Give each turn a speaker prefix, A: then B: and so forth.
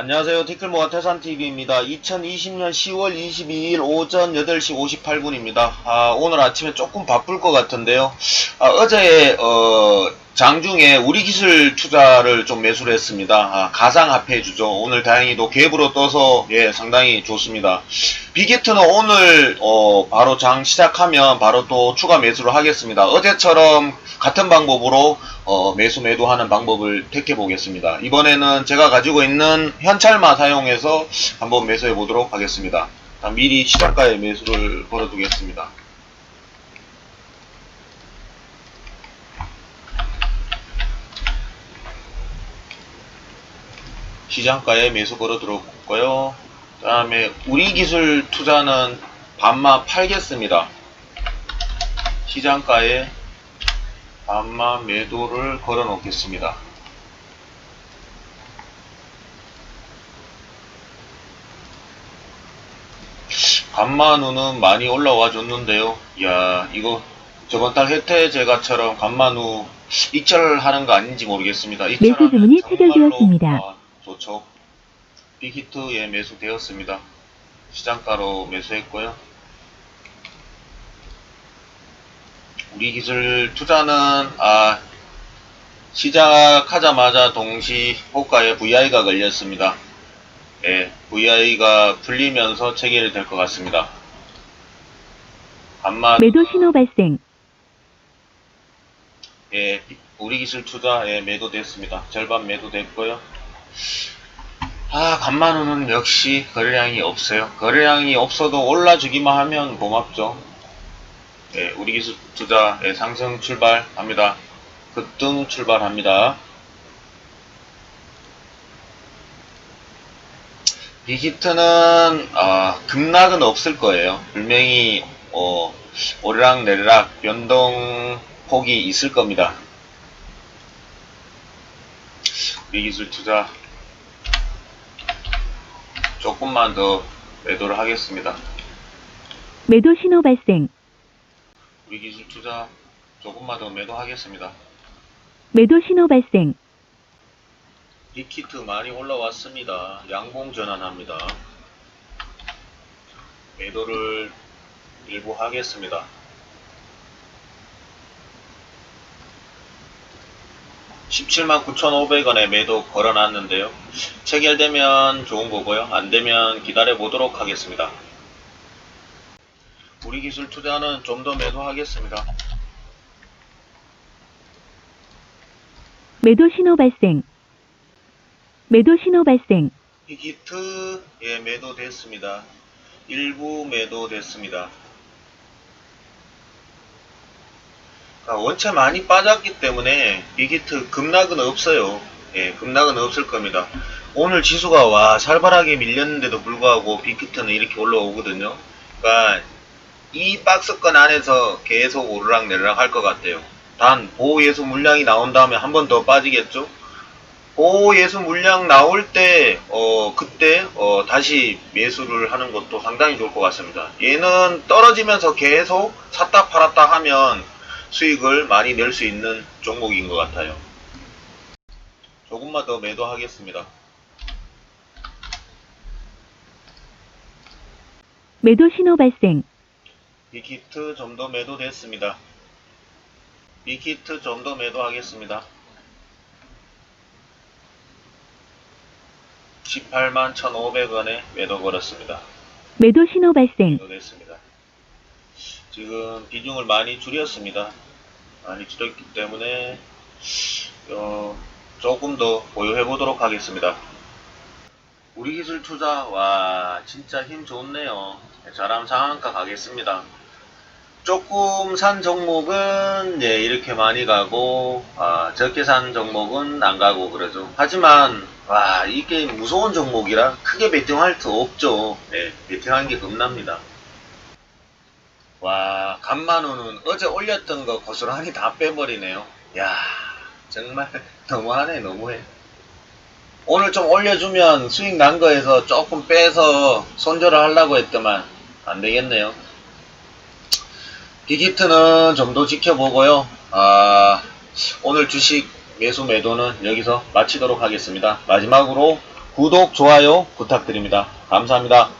A: 안녕하세요. 티끌모아 태산TV입니다. 2020년 10월 22일 오전 8시 58분입니다. 아, 오늘 아침에 조금 바쁠 것 같은데요. 아, 어제, 어, 장중에 우리 기술 투자를 좀 매수를 했습니다. 아, 가상화폐 주죠. 오늘 다행히도 갭으로 떠서, 예, 상당히 좋습니다. 비게트는 오늘, 어, 바로 장 시작하면 바로 또 추가 매수를 하겠습니다. 어제처럼 같은 방법으로 어, 매수 매도하는 방법을 택해 보겠습니다. 이번에는 제가 가지고 있는 현찰마 사용해서 한번 매수해 보도록 하겠습니다. 미리 시작가에 매수를 걸어 두겠습니다. 시장가에 매수 걸어 들어볼까요? 그 다음에 우리 기술 투자는 반마 팔겠습니다. 시장가에 반마 매도를 걸어 놓겠습니다. 간만우는 많이 올라와 줬는데요. 이야, 이거 저번 달 혜태 제가처럼 간만우 익절하는 거 아닌지 모르겠습니다.
B: 매수 주문이
A: 정말로,
B: 체결되었습니다.
A: 아, 좋죠. 빅히트에 매수되었습니다. 시장가로 매수했고요. 우리 기술 투자는 아 시작하자마자 동시 호가에 VI가 걸렸습니다. 예, VI가 풀리면서 체결이 될 것 같습니다. 반만
B: 매도 신호 발생.
A: 예, 우리 기술 투자에 매도됐습니다. 절반 매도됐고요. 아, 간만우는 역시 거래량이 없어요. 거래량이 없어도 올라주기만 하면 고맙죠. 예, 우리 기술 투자 예, 상승 출발합니다. 급등 출발합니다. 빅히트는 아, 급락은 없을 거예요. 분명히 어, 오르락 내리락 변동 폭이 있을 겁니다. 우리 기술 투자 조금만 더 매도를 하겠습니다.
B: 매도 신호 발생.
A: 우리 기술 투자 조금만 더 매도하겠습니다.
B: 매도 신호 발생.
A: 빅히트 많이 올라왔습니다. 양봉 전환합니다. 매도를 일부 하겠습니다. (17만 9,500원에) 매도 걸어놨는데요 체결되면 좋은 거고요 안 되면 기다려 보도록 하겠습니다 우리 기술 투자는 좀 더 매도하겠습니다
B: 매도 신호 발생. 매도 신호 발생.
A: 빅히트 예 매도됐습니다. 일부 매도됐습니다. 아, 원체 많이 빠졌기 때문에 빅히트 급락은 없어요. 예, 급락은 없을 겁니다. 오늘 지수가 와 살벌하게 밀렸는데도 불구하고 빅히트는 이렇게 올라오거든요. 그러니까 이 박스권 안에서 계속 오르락 내리락 할 것 같아요. 단 보호 예수 물량이 나온 다음에 한 번 더 빠지겠죠? 보호 예수 물량 나올 때, 어, 그때, 어, 다시 매수를 하는 것도 상당히 좋을 것 같습니다. 얘는 떨어지면서 계속 샀다 팔았다 하면 수익을 많이 낼 수 있는 종목인 것 같아요. 조금만 더 매도하겠습니다.
B: 매도 신호 발생.
A: 빅히트 좀 더 매도됐습니다. 빅히트 좀 더 매도하겠습니다. 18만 1,500원에 매도 걸었습니다.
B: 매도 신호 발생.
A: 매도됐습니다. 지금 비중을 많이 줄였습니다. 많이 줄였기 때문에 어, 조금 더 보유해 보도록 하겠습니다. 우리 기술 투자 와 진짜 힘 좋네요. 자람 상한가 가겠습니다. 조금 산 종목은 예, 이렇게 많이 가고 아, 적게 산 종목은 안 가고 그러죠. 하지만 와 이게 무서운 종목이라 크게 베팅할 수 없죠. 예, 베팅하는 게 겁납니다. 와 간만우는 어제 올렸던 거 고스란히 다 빼버리네요. 야 정말 너무하네 너무해. 오늘 좀 올려주면 수익 난 거에서 조금 빼서 손절을 하려고 했더만 안 되겠네요. 빅히트는 좀 더 지켜보고요. 아, 오늘 주식 매수 매도는 여기서 마치도록 하겠습니다. 마지막으로 구독, 좋아요 부탁드립니다. 감사합니다.